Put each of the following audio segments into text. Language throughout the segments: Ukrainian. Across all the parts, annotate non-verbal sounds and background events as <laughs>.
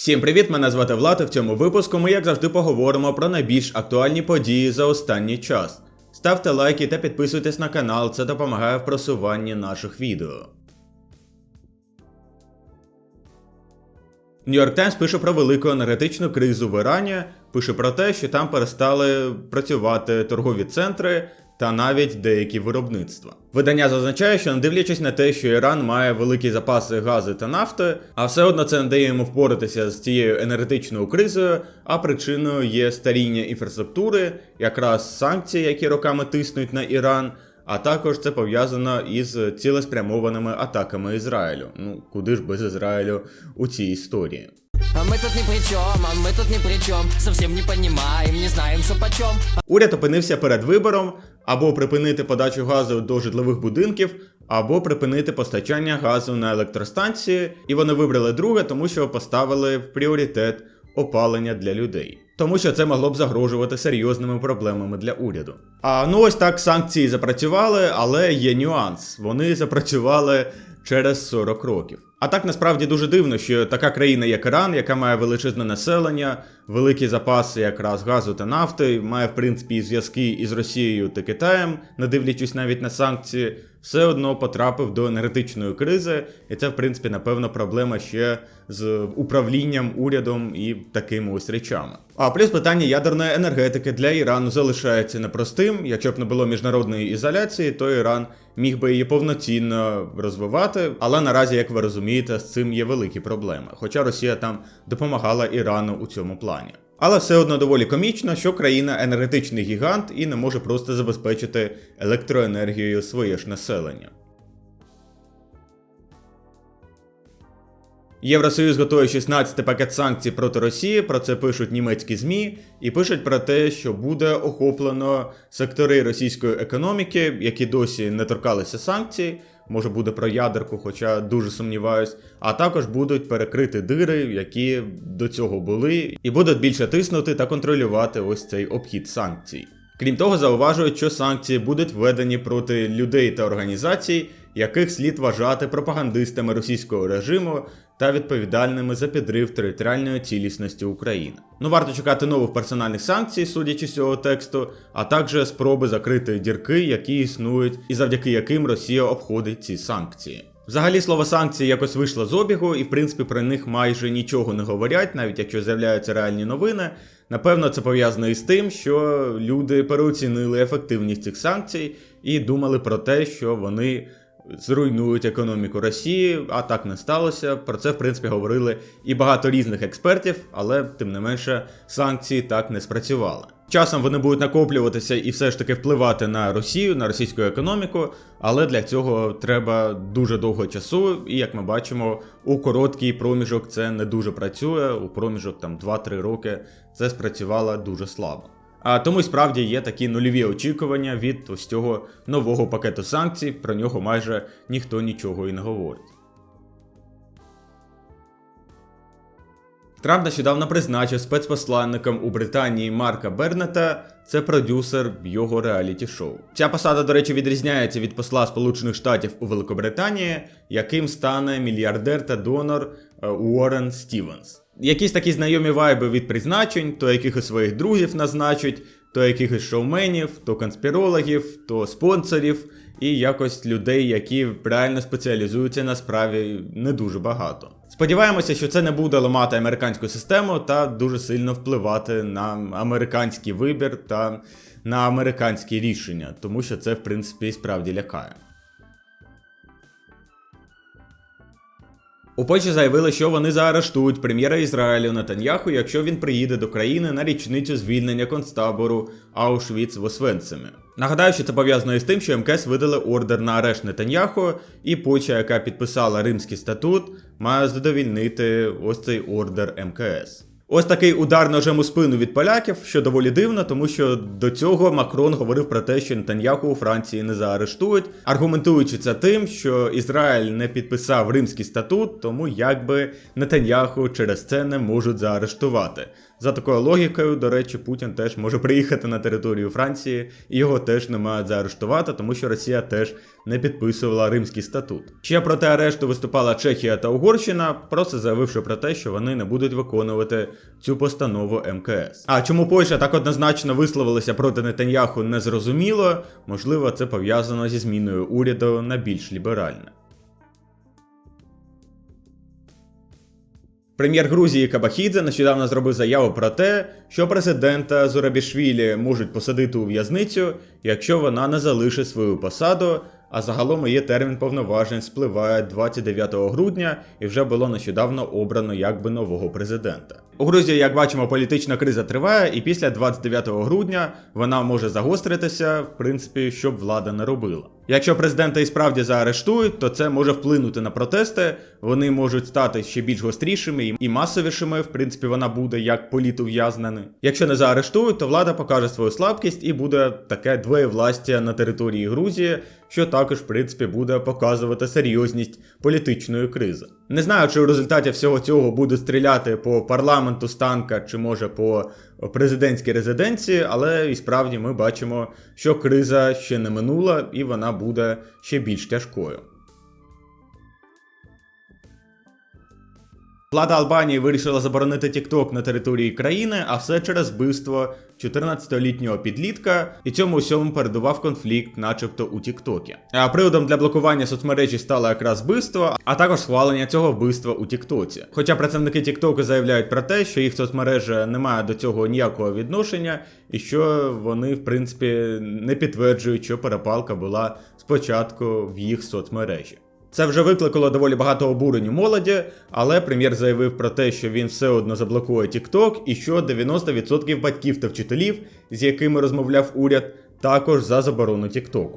Всім привіт! Мене звати Влад. і В цьому випуску ми, як завжди, поговоримо про найбільш актуальні події за останній час. Ставте лайки та підписуйтесь на канал, це допомагає в просуванні наших відео. Нью-Йорк Таймс пише про велику енергетичну кризу в Ірані, пише про те, що там перестали працювати торгові центри та навіть деякі виробництва. Видання зазначає, що не дивлячись на те, що Іран має великі запаси газу та нафти, а все одно це не дає йому впоратися з цією енергетичною кризою, а причиною є старіння інфраструктури, якраз санкції, які роками тиснуть на Іран. А також це пов'язано із цілеспрямованими атаками Ізраїлю. Ну куди ж без Ізраїлю у цій історії? А мы тут ни при чем, а мы тут ни при чем Совсем не понимаем, не знаем, что почем Уряд опинився перед вибором або припинити подачу газу до житлових будинків, або припинити постачання газу на електростанції, і вони вибрали друге, тому що поставили в пріоритет опалення для людей. Тому що це могло б загрожувати серйозними проблемами для уряду. А ну ось так санкції запрацювали, але є нюанс. Вони запрацювали через 40 років. А так насправді дуже дивно, що така країна, як Іран, яка має величезне населення, великі запаси якраз газу та нафти, має в принципі зв'язки із Росією та Китаєм, не дивлячись навіть на санкції, все одно потрапив до енергетичної кризи, і це, в принципі, напевно, проблема ще з управлінням урядом і такими ось речами. А плюс питання ядерної енергетики для Ірану залишається непростим. Якщо б не було міжнародної ізоляції, то Іран міг би її повноцінно розвивати. Але наразі, як ви розумієте, з цим є великі проблеми. Хоча Росія там допомагала Ірану у цьому плані. Але все одно доволі комічно, що країна енергетичний гігант і не може просто забезпечити електроенергією своє ж населення. Євросоюз готує 16 пакет санкцій проти Росії. Про це пишуть німецькі ЗМІ, і пишуть про те, що буде охоплено сектори російської економіки, які досі не торкалися санкцій. Може буде про ядерку, хоча дуже сумніваюсь. А також будуть перекрити дири, які до цього були, і будуть більше тиснути та контролювати ось цей обхід санкцій. Крім того, зауважують, що санкції будуть введені проти людей та організацій, яких слід вважати пропагандистами російського режиму та відповідальними за підрив територіальної цілісності України. Ну варто чекати нових персональних санкцій, судячи з цього тексту, а також спроби закрити дірки, які існують, і завдяки яким Росія обходить ці санкції. Взагалі слово санкції якось вийшло з обігу, і в принципі про них майже нічого не говорять, навіть якщо з'являються реальні новини. Напевно, це пов'язано із тим, що люди переоцінили ефективність цих санкцій і думали про те, що вони зруйнують економіку Росії, а так не сталося. Про це, в принципі, говорили і багато різних експертів, але тим не менше санкції так не спрацювали. Часом вони будуть накоплюватися і все ж таки впливати на Росію, на російську економіку, але для цього треба дуже довго часу, і як ми бачимо, у короткий проміжок це не дуже працює. У проміжок там 2-3 роки це спрацювало дуже слабо. А тому справді є такі нульові очікування від ось цього нового пакету санкцій. Про нього майже ніхто нічого і не говорить. Трамп нещодавно призначив спецпосланником у Британії Марка Бернета, це продюсер його реаліті-шоу. Ця посада, до речі, відрізняється від посла Сполучених Штатів у Великобританії, яким стане мільярдер та донор е, Уоррен Стівенс. Якісь такі знайомі вайби від призначень, то якихось своїх друзів назначить, то якихось шоуменів, то конспірологів, то спонсорів, і якось людей, які реально спеціалізуються на справі не дуже багато. Сподіваємося, що це не буде ламати американську систему та дуже сильно впливати на американський вибір та на американські рішення, тому що це, в принципі, справді лякає. У Польщі заявили, що вони заарештують прем'єра Ізраїлю Нетаньяху, якщо він приїде до країни на річницю звільнення концтабору Аушвіц в Освенцимі. Нагадаю, що це пов'язано із тим, що МКС видали ордер на арешт Нетаньяху, і Польща, яка підписала Римський статут, має задовільнити ось цей ордер МКС. Ось такий удар ножем у спину від поляків, що доволі дивно, тому що до цього Макрон говорив про те, що Нетаньяху у Франції не заарештують, аргументуючи це тим, що Ізраїль не підписав Римський статут, тому якби Нетаньяху через це не можуть заарештувати. За такою логікою, до речі, Путін теж може приїхати на територію Франції, і його теж не мають заарештувати, тому що Росія теж не підписувала Римський статут. Ще проти арешту виступала Чехія та Угорщина, просто заявивши про те, що вони не будуть виконувати цю постанову МКС. А чому Польща так однозначно висловилася проти Нетаньяху, незрозуміло. Можливо, це пов'язано зі зміною уряду на більш ліберальне. Прем'єр Грузії Кабахідзе нещодавно зробив заяву про те, що президента Зурабішвілі можуть посадити у в'язницю, якщо вона не залишить свою посаду. А загалом її термін повноважень спливає 29 грудня і вже було нещодавно обрано якби нового президента. У Грузії, як бачимо, політична криза триває, і після 29 грудня вона може загостритися, в принципі, щоб влада не робила. Якщо президента і справді заарештують, то це може вплинути на протести. Вони можуть стати ще більш гострішими і- масовішими. В принципі, вона буде як політув'язнений. Якщо не заарештують, то влада покаже свою слабкість і буде таке двоєвластя на території Грузії, що також, в принципі, буде показувати серйозність політичної кризи. Не знаю, чи в результаті всього цього будуть стріляти по парламенту з танка, чи може по президентській резиденції, але і справді ми бачимо, що криза ще не минула і вона буде ще більш тяжкою. Влада Албанії вирішила заборонити TikTok на території країни, а все через вбивство 14-літнього підлітка, і цьому усьому передував конфлікт, начебто у Тіктокі. А приводом для блокування соцмережі стало якраз вбивство, а також схвалення цього вбивства у Тіктоці. Хоча представники Тіктоку заявляють про те, що їх соцмережа не має до цього ніякого відношення, і що вони, в принципі, не підтверджують, що перепалка була спочатку в їх соцмережі. Це вже викликало доволі багато обурень у молоді, але прем'єр заявив про те, що він все одно заблокує TikTok і що 90% батьків та вчителів, з якими розмовляв уряд, також за заборону TikTok.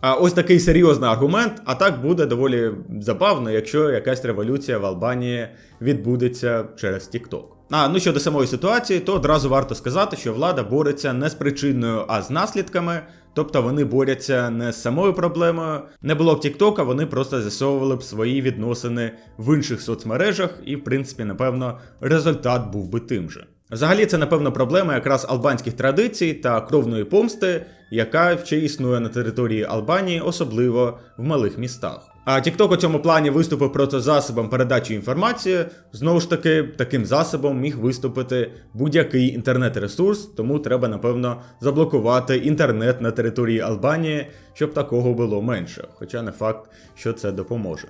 А ось такий серйозний аргумент, а так буде доволі забавно, якщо якась революція в Албанії відбудеться через TikTok. А ну щодо самої ситуації, то одразу варто сказати, що влада бореться не з причиною, а з наслідками. Тобто вони борються не з самою проблемою. Не було б Тіктока, вони просто з'ясовували б свої відносини в інших соцмережах, і, в принципі, напевно, результат був би тим же. Взагалі, це, напевно, проблема якраз албанських традицій та кровної помсти, яка ще існує на території Албанії, особливо в малих містах. А TikTok у цьому плані виступив проти засобом передачі інформації. Знову ж таки, таким засобом міг виступити будь-який інтернет-ресурс, тому треба, напевно, заблокувати інтернет на території Албанії, щоб такого було менше. Хоча не факт, що це допоможе.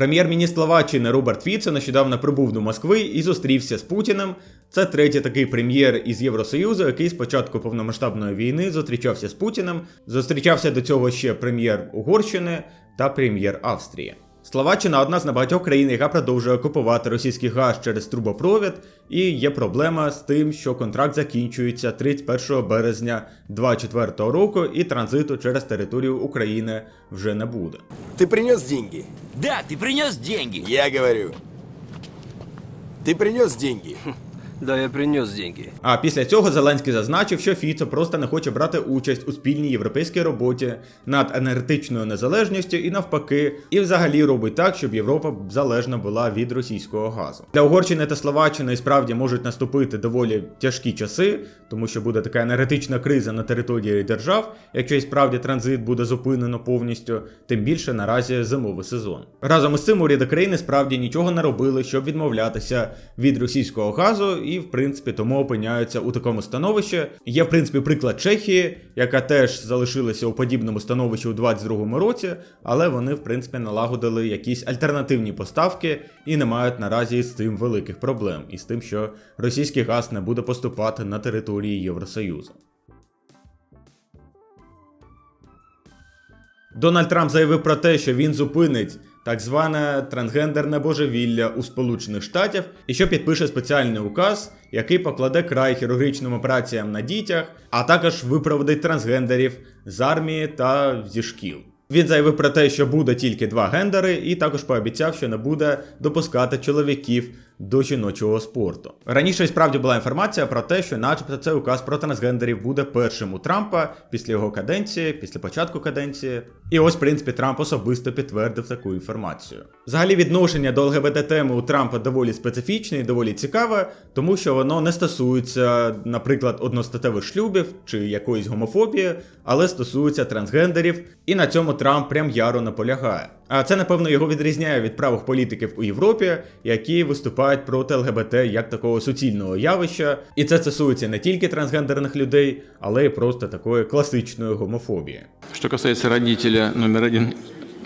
Прем'єр-міністр Словаччини Роберт Фіцо нещодавно прибув до Москви і зустрівся з Путіним. Це третій такий прем'єр із Євросоюзу, який з початку повномасштабної війни зустрічався з Путіним. Зустрічався до цього ще прем'єр Угорщини та прем'єр Австрії. Словаччина одна з небагатьох країн, яка продовжує купувати російський газ через трубопровід, і є проблема з тим, що контракт закінчується 31 березня 2024 року, і транзиту через територію України вже не буде. Ты принес деньги? Да, ты принес деньги. Я говорю. Ты принес деньги? <laughs> Да, я принес деньги. А після цього Зеленський зазначив, що Фіцо просто не хоче брати участь у спільній європейській роботі над енергетичною незалежністю і навпаки, і взагалі робить так, щоб Європа залежна була від російського газу. Для Угорщини та Словаччини справді можуть наступити доволі тяжкі часи, тому що буде така енергетична криза на території держав, якщо і справді транзит буде зупинено повністю, тим більше наразі зимовий сезон. Разом із цим уряди країни справді нічого не робили, щоб відмовлятися від російського газу, і в принципі тому опиняються у такому становищі. Є в принципі приклад Чехії, яка теж залишилася у подібному становищі у 2022 році, але вони в принципі налагодили якісь альтернативні поставки і не мають наразі з цим великих проблем, і з тим, що російський газ не буде поступати на території Євросоюзу. Дональд Трамп заявив про те, що він зупинить так зване трансгендерне божевілля у Сполучених Штатів і що підпише спеціальний указ, який покладе край хірургічним операціям на дітях, а також випроводить трансгендерів з армії та зі шкіл. Він заявив про те, що буде тільки два гендери, і також пообіцяв, що не буде допускати чоловіків до жіночого спорту. Раніше справді була інформація про те, що, начебто, цей указ про трансгендерів буде першим у Трампа після його каденції, після початку каденції. І ось, в принципі, Трамп особисто підтвердив таку інформацію. Взагалі, відношення до ЛГБТ теми у Трампа доволі специфічне і доволі цікаве, тому що воно не стосується, наприклад, одностатевих шлюбів чи якоїсь гомофобії, але стосується трансгендерів, і на цьому Трамп прям яро наполягає. А це, напевно, його відрізняє від правих політиків у Європі, які виступають проти ЛГБТ як такого суцільного явища. І це стосується не тільки трансгендерних людей, але й просто такої класичної гомофобії. Что касается родителя номер один,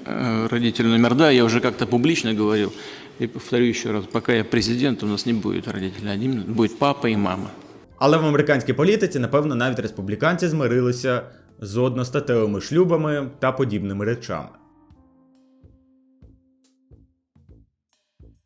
э, родителя номер два, я уже как-то публично говорил, и повторю еще раз, пока я президент, у нас не будет родителя один, будет папа и мама. Але в американській політиці, напевно, навіть республіканці змирилися з одностатевими шлюбами та подібними речами.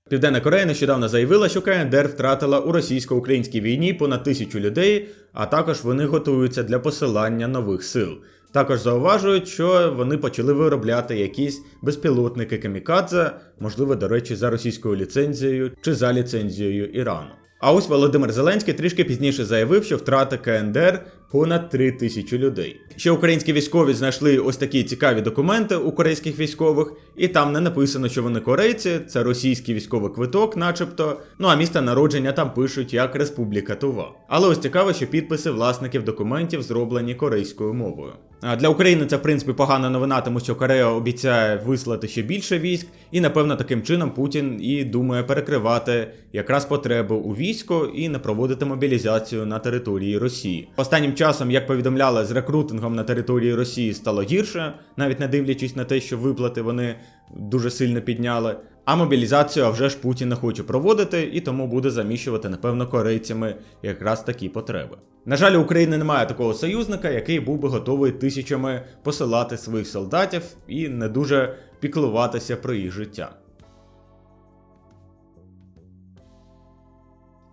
Південна Корея нещодавно заявила, що КНДР втратила у російсько-українській війні понад тисячу людей, а також вони готуються для посилання нових сил. Також зауважують, що вони почали виробляти якісь безпілотники камікадзе, можливо, до речі, за російською ліцензією чи за ліцензією Ірану. А ось Володимир Зеленський трішки пізніше заявив, що втрата КНДР понад 3 тисячі людей. Ще українські військові знайшли ось такі цікаві документи у корейських військових, і там не написано, що вони корейці, це російський військовий квиток, начебто. Ну а місце народження там пишуть як Республіка Тува. Але ось цікаво, що підписи власників документів зроблені корейською мовою. А для України це в принципі погана новина, тому що Корея обіцяє вислати ще більше військ, і напевно таким чином Путін і думає перекривати якраз потреби у війську і не проводити мобілізацію на території Росії. Останнім часом, як повідомляли, з рекрутингом на території Росії стало гірше, навіть не дивлячись на те, що виплати вони дуже сильно підняли. А мобілізацію а вже ж не хоче проводити і тому буде заміщувати, напевно, корейцями якраз такі потреби. На жаль, у України немає такого союзника, який був би готовий тисячами посилати своїх солдатів і не дуже піклуватися про їх життя.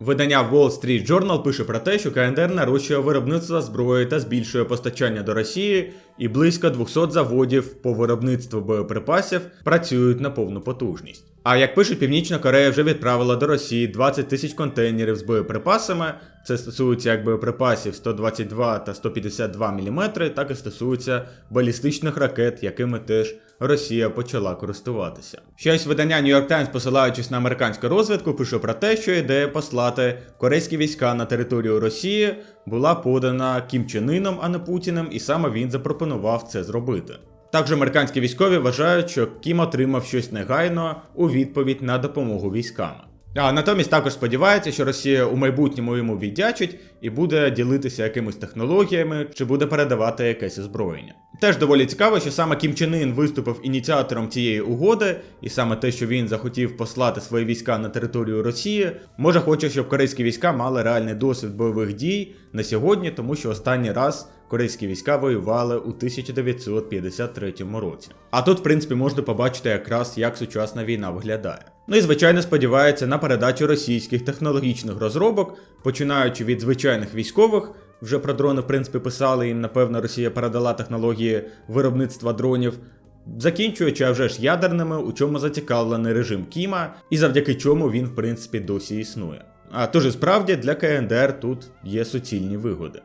Видання Wall Street Journal пише про те, що КНДР нарощує виробництво зброї та збільшує постачання до Росії, і близько 200 заводів по виробництву боєприпасів працюють на повну потужність. А як пишуть, Північна Корея вже відправила до Росії 20 тисяч контейнерів з боєприпасами. Це стосується як боєприпасів 122 та 152 мм, так і стосується балістичних ракет, якими теж Росія почала користуватися. Ще ось видання New York Times, посилаючись на американську розвідку, пише про те, що ідея послати корейські війська на територію Росії була подана Кім Чен Іном, а не Путіним, і саме він запропонував це зробити. Також американські військові вважають, що Кім отримав щось негайно у відповідь на допомогу військам. А натомість також сподівається, що Росія у майбутньому йому віддячить і буде ділитися якимись технологіями чи буде передавати якесь озброєння. Теж доволі цікаво, що саме Кім Чен Ін виступив ініціатором цієї угоди, і саме те, що він захотів послати свої війська на територію Росії, може хоче, щоб корейські війська мали реальний досвід бойових дій на сьогодні, тому що останній раз корейські війська воювали у 1953 році. А тут, в принципі, можна побачити якраз, як сучасна війна виглядає. Ну і звичайно сподівається на передачу російських технологічних розробок, починаючи від звичайних військових. Вже про дрони, в принципі, писали їм, напевно, Росія передала технології виробництва дронів, закінчуючи а вже ж ядерними, у чому зацікавлений режим Кіма, і завдяки чому він, в принципі, досі існує. А тож і справді для КНДР тут є суцільні вигоди.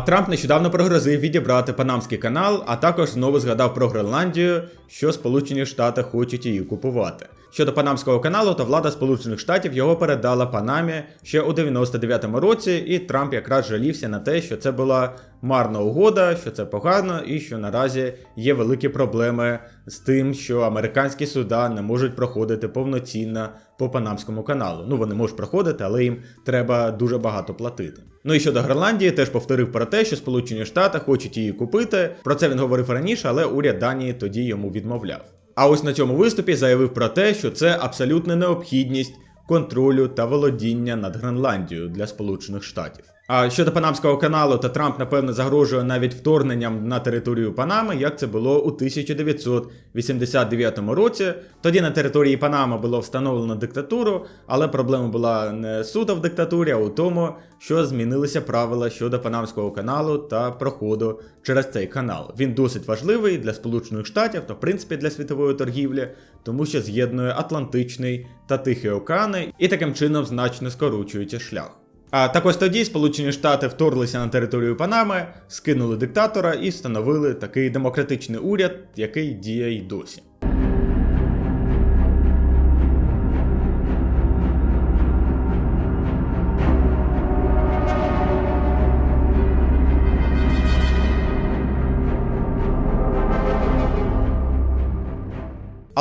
Трамп нещодавно пригрозив відібрати Панамський канал, а також знову згадав про Гренландію, що Сполучені Штати хочуть її купувати. Щодо Панамського каналу, то влада Сполучених Штатів його передала Панамі ще у 99-му році, і Трамп якраз жалівся на те, що це була марна угода, що це погано, і що наразі є великі проблеми з тим, що американські суда не можуть проходити повноцінно по Панамському каналу. Ну вони можуть проходити, але їм треба дуже багато платити. Ну і щодо Гренландії, теж повторив про те, що Сполучені Штати хочуть її купити. Про це він говорив раніше, але уряд Данії тоді йому відмовляв. А ось на цьому виступі заявив про те, що це абсолютна необхідність контролю та володіння над Гренландією для Сполучених Штатів. А щодо Панамського каналу, то Трамп, напевно, загрожує навіть вторгненням на територію Панами, як це було у 1989 році. Тоді на території Панами було встановлено диктатуру, але проблема була не суто в диктатурі, а у тому, що змінилися правила щодо Панамського каналу та проходу через цей канал. Він досить важливий для Сполучених Штатів та в принципі для світової торгівлі, тому що з'єднує Атлантичний та Тихий океани і таким чином значно скорочується шлях. А також тоді Сполучені Штати вторглися на територію Панами, скинули диктатора і встановили такий демократичний уряд, який діє й досі.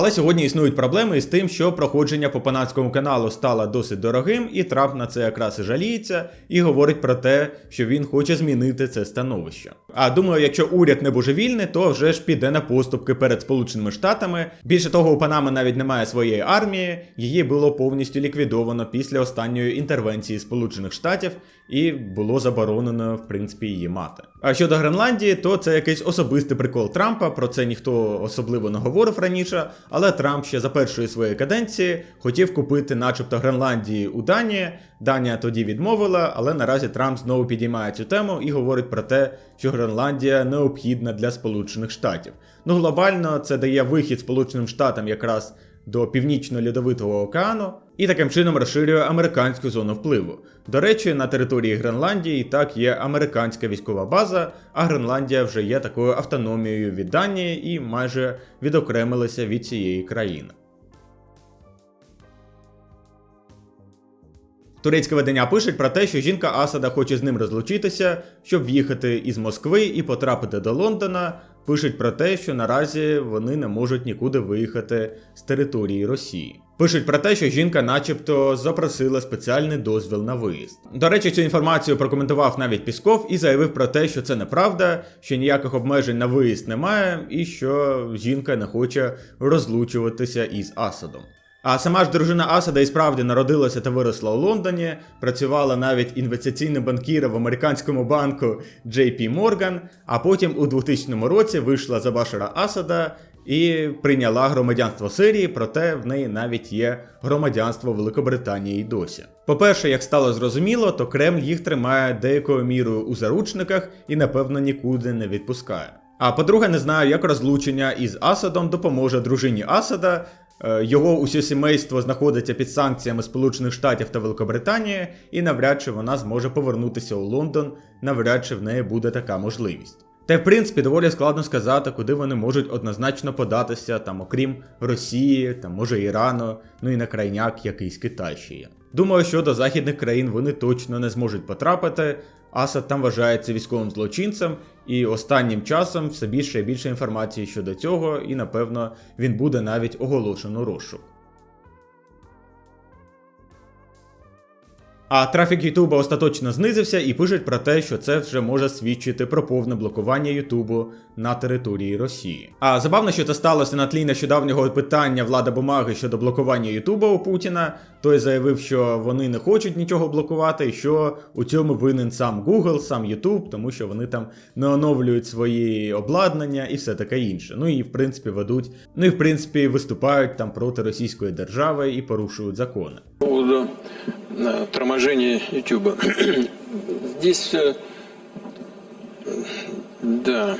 Але сьогодні існують проблеми із тим, що проходження по панамському каналу стало досить дорогим, і Трамп на це якраз і жаліється і говорить про те, що він хоче змінити це становище. А думаю, якщо уряд не божевільний, то вже ж піде на поступки перед Сполученими Штатами. Більше того, у Панами навіть немає своєї армії, її було повністю ліквідовано після останньої інтервенції Сполучених Штатів, і було заборонено в принципі її мати. А щодо Гренландії, то це якийсь особистий прикол Трампа. Про це ніхто особливо не говорив раніше. Але Трамп ще за першої своєї каденції хотів купити, начебто, Гренландії у Данії. Данія тоді відмовила, але наразі Трамп знову підіймає цю тему і говорить про те, що Гренландія необхідна для Сполучених Штатів. Ну глобально це дає вихід Сполученим Штатам якраз до північно-льодовитого океану і таким чином розширює американську зону впливу. До речі, на території Гренландії і так є американська військова база, а Гренландія вже є такою автономією від Данії і майже відокремилася від цієї країни. Турецьке видання пишуть про те, що жінка Асада хоче з ним розлучитися, щоб в'їхати із Москви і потрапити до Лондона. Пишуть про те, що наразі вони не можуть нікуди виїхати з території Росії. Пишуть про те, що жінка, начебто, запросила спеціальний дозвіл на виїзд. До речі, цю інформацію прокоментував навіть Пісков і заявив про те, що це неправда, що ніяких обмежень на виїзд немає, і що жінка не хоче розлучуватися із Асадом. А сама ж дружина Асада і справді народилася та виросла у Лондоні, працювала навіть інвестиційним банкіром в американському банку JP Morgan, а потім у 2000 році вийшла за Башара Асада і прийняла громадянство Сирії, проте в неї навіть є громадянство Великобританії досі. По-перше, як стало зрозуміло, то Кремль їх тримає деякою мірою у заручниках і, напевно, нікуди не відпускає. А по-друге, не знаю, як розлучення із Асадом допоможе дружині Асада. Е, Його усє сімейство знаходиться під санкціями Сполучених Штатів та Великобританії, і навряд чи вона зможе повернутися у Лондон, навряд чи в неї буде така можливість. Та в принципі доволі складно сказати, куди вони можуть однозначно податися, там окрім Росії, там може Ірану, ну і на крайняк якийсь Китай ще є. Думаю, що до західних країн вони точно не зможуть потрапити. Асад там вважається військовим злочинцем, і останнім часом все більше і більше інформації щодо цього, і напевно він буде навіть оголошено розшук. А трафік Ютуба остаточно знизився і пишуть про те, що це вже може свідчити про повне блокування Ютубу на території Росії. А забавно, що це сталося на тлі нещодавнього питання влада бумаги щодо блокування Ютуба у Путіна. Той заявив, що вони не хочуть нічого блокувати, і що у цьому винен сам Google, сам YouTube, тому що вони там не оновлюють свої обладнання і все таке інше. Ну і в принципі ведуть, ну і в принципі виступають там проти російської держави і порушують закони По поводу э, торможения YouTube. <clears throat> Здесь, э, да,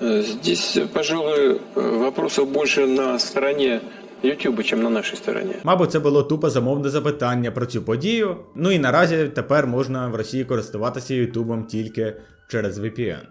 э, здесь, пожалуй, э, вопросов больше на стороне YouTube, чем на нашей стороне. Мабуть, це було тупо замовне запитання про цю подію. Ну і наразі тепер можна в Росії користуватися Ютубом тільки через VPN.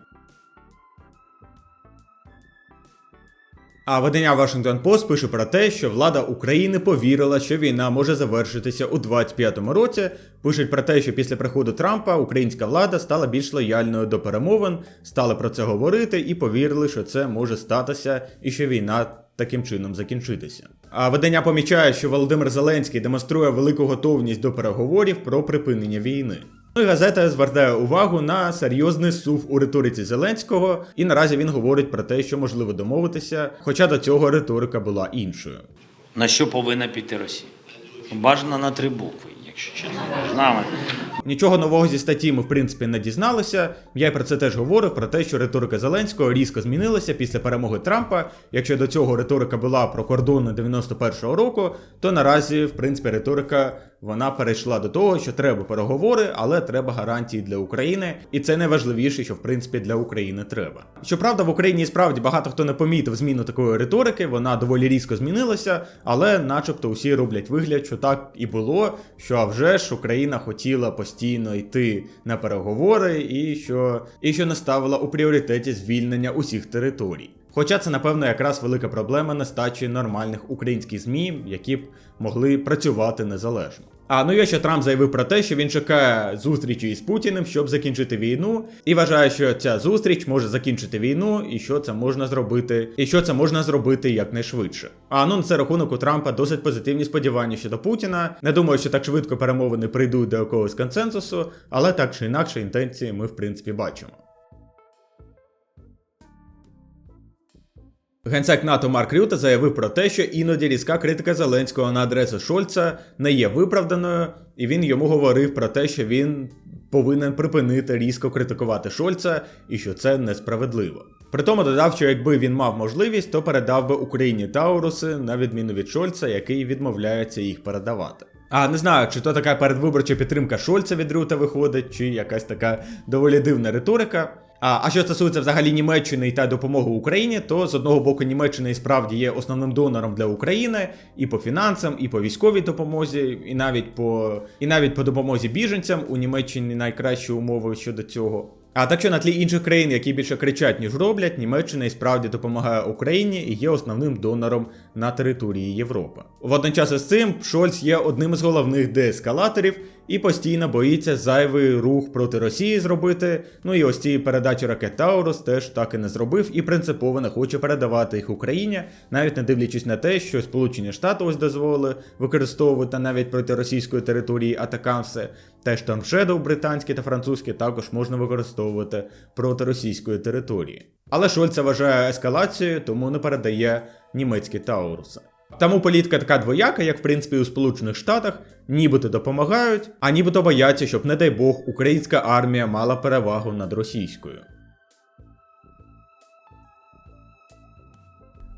А видання Washington Post пише про те, що влада України повірила, що війна може завершитися у 25-му році. Пишуть про те, що після приходу Трампа українська влада стала більш лояльною до перемовин, стали про це говорити і повірили, що це може статися і що війна таким чином закінчитися. А видання помічає, що Володимир Зеленський демонструє велику готовність до переговорів про припинення війни. Ну і газета звертає увагу на серйозний сув у риториці Зеленського, і наразі він говорить про те, що можливо домовитися, хоча до цього риторика була іншою. На що повинна піти Росія? Бажано на три букви, якщо чесно. З нами. Нічого нового зі статті ми в принципі не дізналися. Я й про це теж говорив про те, що риторика Зеленського різко змінилася після перемоги Трампа. Якщо до цього риторика була про кордони 91-го року, то наразі, в принципі, риторика вона перейшла до того, що треба переговори, але треба гарантії для України, і це найважливіше, що в принципі для України треба. Щоправда, в Україні справді багато хто не помітив зміну такої риторики, вона доволі різко змінилася, але, начебто, усі роблять вигляд, що так і було, що а вже ж Україна хотіла постійно йти на переговори, і що, і що не ставила у пріоритеті звільнення усіх територій. Хоча це, напевно, якраз велика проблема нестачі нормальних українських ЗМІ, які б могли працювати незалежно. А ну і ще Трамп заявив про те, що він чекає зустрічі із Путіним, щоб закінчити війну, і вважає, що ця зустріч може закінчити війну, і що це можна зробити, і що це можна зробити якнайшвидше. А ну на це рахунок у Трампа досить позитивні сподівання щодо Путіна. Не думаю, що так швидко перемовини прийдуть до якогось консенсусу, але так чи інакше інтенції ми в принципі бачимо. Генсек НАТО Марк Рюта заявив про те, що іноді різка критика Зеленського на адресу Шольца не є виправданою, і він йому говорив про те, що він повинен припинити різко критикувати Шольца і що це несправедливо. Притому додав, що якби він мав можливість, то передав би Україні Тауруси, на відміну від Шольца, який відмовляється їх передавати. А не знаю, чи то така передвиборча підтримка Шольца від Рюта виходить, чи якась така доволі дивна риторика. А, а що стосується взагалі Німеччини та допомоги Україні, то з одного боку Німеччина і справді є основним донором для України і по фінансам, і по військовій допомозі, і навіть по і навіть по допомозі біженцям у Німеччині найкращі умови щодо цього. А так що на тлі інших країн, які більше кричать, ніж роблять, Німеччина і справді допомагає Україні і є основним донором на території Європи. Водночас із цим Шольц є одним із головних деескалаторів і постійно боїться зайвий рух проти Росії зробити. Ну і ось цієї передачі ракет Таурус теж так і не зробив і принципово не хоче передавати їх Україні, навіть не дивлячись на те, що Сполучені Штати ось дозволили використовувати навіть проти російської території атакамси. Теж там Shadow британські та французькі також можна використовувати проти російської території. Але Шольца вважає ескалацією, тому не передає німецькі Тауруси. Тому політика така двояка, як в принципі у Сполучених Штатах, нібито допомагають, а нібито бояться, щоб, не дай Бог, українська армія мала перевагу над російською.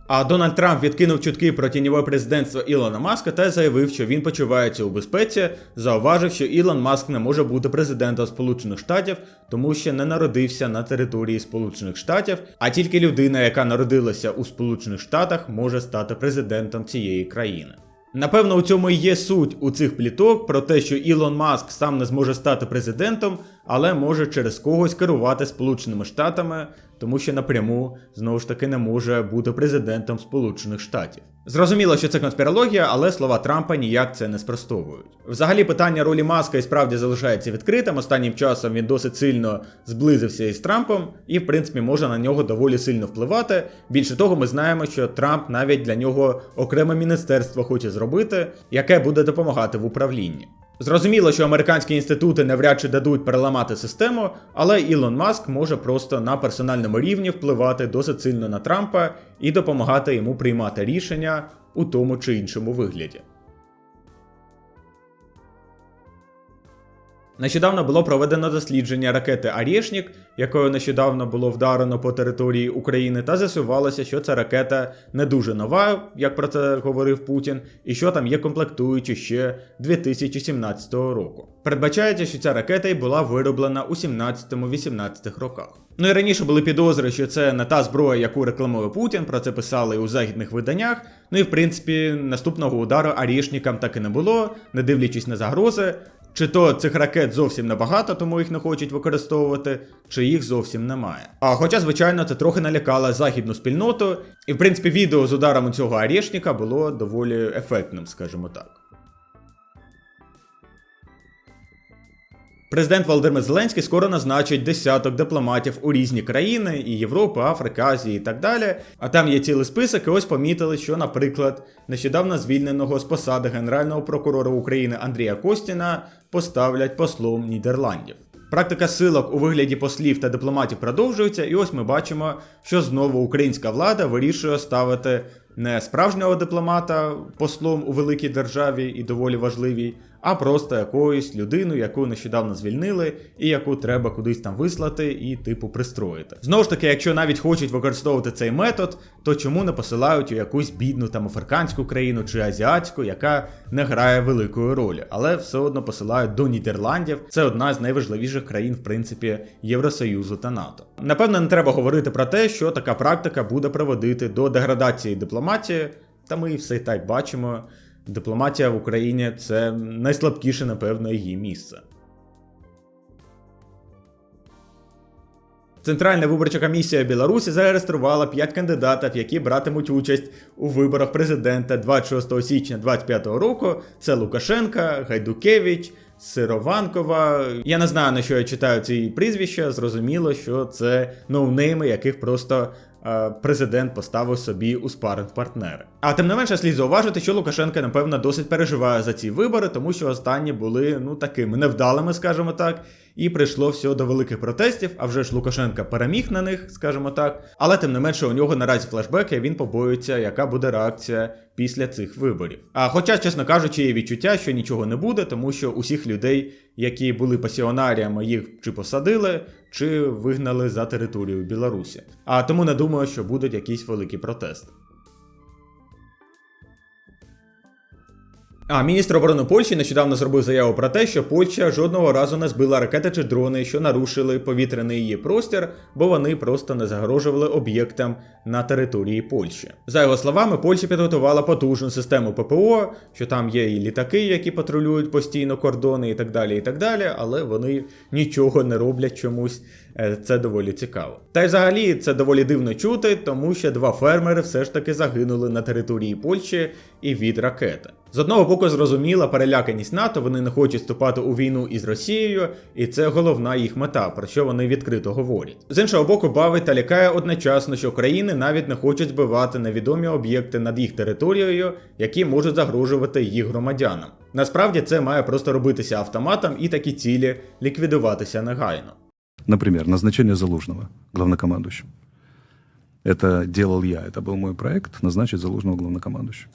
А Дональд Трамп відкинув чутки про тіньове президентство Ілона Маска та заявив, що він почувається у безпеці, зауважив, що Ілон Маск не може бути президентом Сполучених Штатів, тому що не народився на території Сполучених Штатів, а тільки людина, яка народилася у Сполучених Штатах, може стати президентом цієї країни. Напевно, у цьому і є суть у цих пліток про те, що Ілон Маск сам не зможе стати президентом, але може через когось керувати Сполученими Штатами, тому що напряму знову ж таки не може бути президентом Сполучених Штатів. Зрозуміло, що це конспірологія, але слова Трампа ніяк це не спростовують. Взагалі, питання ролі Маска і справді залишається відкритим. Останнім часом він досить сильно зблизився із Трампом, і в принципі може на нього доволі сильно впливати. Більше того, ми знаємо, що Трамп навіть для нього окреме міністерство хоче зробити, яке буде допомагати в управлінні. Зрозуміло, що американські інститути навряд чи дадуть переламати систему, але Ілон Маск може просто на персональному рівні впливати досить сильно на Трампа і допомагати йому приймати рішення у тому чи іншому вигляді. Нещодавно було проведено дослідження ракети Арєшнік, якою нещодавно було вдарено по території України, та з'ясувалося, що ця ракета не дуже нова, як про це говорив Путін, і що там є комплектуючі ще 2017 року. Передбачається, що ця ракета й була вироблена у 17-18 роках. Ну і раніше були підозри, що це не та зброя, яку рекламує Путін, про це писали у західних виданнях. Ну і в принципі наступного удару Арішнікам так і не було, не дивлячись на загрози. Чи то цих ракет зовсім небагато, тому їх не хочуть використовувати, чи їх зовсім немає. А хоча, звичайно, це трохи налякало західну спільноту, і в принципі відео з ударом цього Арєшніка було доволі ефектним, скажімо так. Президент Володимир Зеленський скоро назначить десяток дипломатів у різні країни і Європи, Африки, Азії і так далі. А там є цілий список, і ось помітили, що, наприклад, нещодавно звільненого з посади генерального прокурора України Андрія Костіна поставлять послом Нідерландів. Практика силок у вигляді послів та дипломатів продовжується, і ось ми бачимо, що знову українська влада вирішує ставити не справжнього дипломата послом у великій державі і доволі важливій, а просто якоюсь людину, яку нещодавно звільнили, і яку треба кудись там вислати і типу пристроїти. Знову ж таки, якщо навіть хочуть використовувати цей метод, то чому не посилають у якусь бідну там африканську країну чи азіатську, яка не грає великої ролі, але все одно посилають до Нідерландів. Це одна з найважливіших країн, в принципі, Євросоюзу та НАТО. Напевно, не треба говорити про те, що така практика буде приводити до деградації дипломатії, та ми все і так бачимо. Дипломатія в Україні це найслабкіше, напевно, її місце. Центральна виборча комісія Білорусі зареєструвала 5 кандидатів, які братимуть участь у виборах президента 26 січня 2025 року. Це Лукашенка, Гайдукевич, Сированкова. Я не знаю на що я читаю ці прізвища. Зрозуміло, що це ноунейми, яких просто президент поставив собі у спаринг партнери. А тим не менше слід зауважити, що Лукашенко, напевно, досить переживає за ці вибори, тому що останні були ну такими невдалими, скажімо так. І прийшло все до великих протестів, а вже ж Лукашенка переміг на них, скажімо так. Але тим не менше у нього наразі флешбеки, він побоюється, яка буде реакція після цих виборів. А хоча, чесно кажучи, є відчуття, що нічого не буде, тому що усіх людей, які були пасіонаріями, їх чи посадили, чи вигнали за територію Білорусі. А тому не думаю, що будуть якісь великі протести. А міністр оборони Польщі нещодавно зробив заяву про те, що Польща жодного разу не збила ракети чи дрони, що нарушили повітряний її простір, бо вони просто не загрожували об'єктам на території Польщі. За його словами, Польща підготувала потужну систему ППО, що там є і літаки, які патрулюють постійно кордони, і так далі, і так далі, але вони нічого не роблять чомусь. Е, Це доволі цікаво. Та й взагалі це доволі дивно чути, тому що два фермери все ж таки загинули на території Польщі і від ракети. З одного боку, зрозуміла переляканість НАТО, вони не хочуть вступати у війну із Росією, і це головна їх мета, про що вони відкрито говорять. З іншого боку, бавить та лякає одночасно, що країни навіть не хочуть збивати невідомі об'єкти над їх територією, які можуть загрожувати їх громадянам. Насправді це має просто робитися автоматом і такі цілі ліквідуватися негайно. Например, назначение Залужного главнокомандующим. Это делал я, это был мой проект, назначить Залужного главнокомандующим.